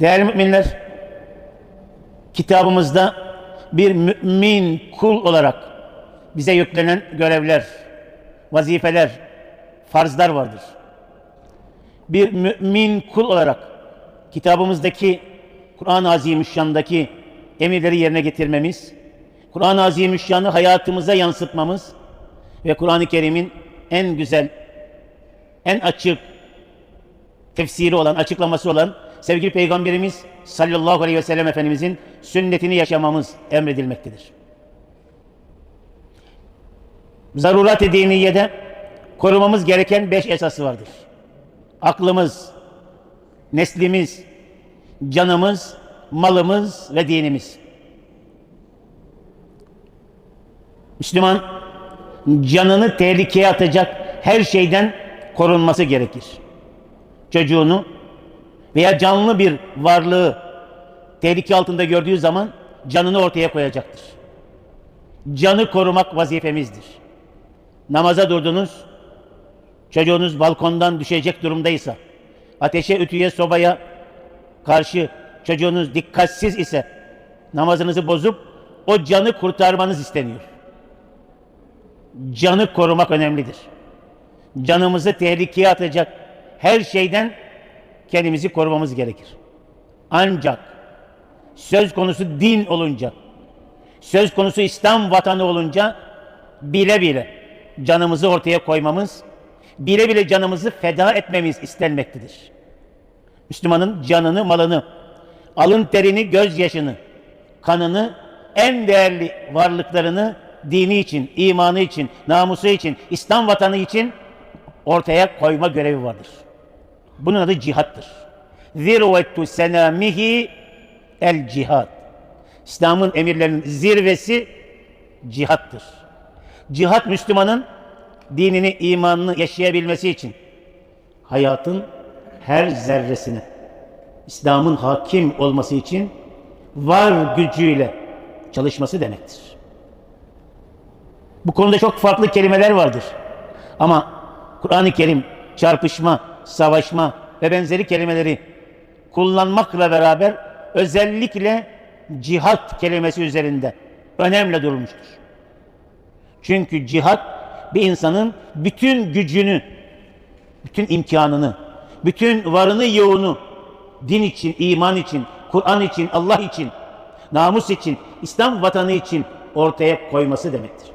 Değerli müminler, kitabımızda bir mümin kul olarak bize yüklenen görevler, vazifeler, farzlar vardır. Bir mümin kul olarak kitabımızdaki Kur'an-ı Azimüşşan'daki emirleri yerine getirmemiz, Kur'an-ı Azimüşşan'ı hayatımıza yansıtmamız ve Kur'an-ı Kerim'in en güzel, en açık tefsiri olan, açıklaması olan sevgili Peygamberimiz sallallahu aleyhi ve sellem Efendimizin sünnetini yaşamamız emredilmektedir. Zarurat-ı diniyede korumamız gereken beş esası vardır. Aklımız, neslimiz, canımız, malımız ve dinimiz. Müslüman canını tehlikeye atacak her şeyden korunması gerekir. Çocuğunu veya canlı bir varlığı tehlike altında gördüğü zaman canını ortaya koyacaktır. Canı korumak vazifemizdir. Namaza durdunuz, çocuğunuz balkondan düşecek durumdaysa, ateşe, ütüye, sobaya karşı çocuğunuz dikkatsiz ise namazınızı bozup o canı kurtarmanız isteniyor. Canı korumak önemlidir. Canımızı tehlikeye atacak her şeyden kendimizi korumamız gerekir. Ancak söz konusu din olunca, söz konusu İslam vatanı olunca bile bile canımızı ortaya koymamız, bile bile canımızı feda etmemiz istenmektedir. Müslümanın canını, malını, alın terini, gözyaşını, kanını, en değerli varlıklarını dini için, imanı için, namusu için, İslam vatanı için ortaya koyma görevi vardır. Bunun adı cihattır. Zirvetu senamihi el cihad. İslam'ın emirlerinin zirvesi cihattır. Cihat Müslümanın dinini, imanını yaşayabilmesi için hayatın her zerresine İslam'ın hakim olması için var gücüyle çalışması demektir. Bu konuda çok farklı kelimeler vardır. Ama Kur'an-ı Kerim çarpışma, savaşma ve benzeri kelimeleri kullanmakla beraber özellikle cihat kelimesi üzerinde önemli durmuştur. Çünkü cihat bir insanın bütün gücünü, bütün imkanını, bütün varını yoğunu din için, iman için, Kur'an için, Allah için, namus için, İslam vatanı için ortaya koyması demektir.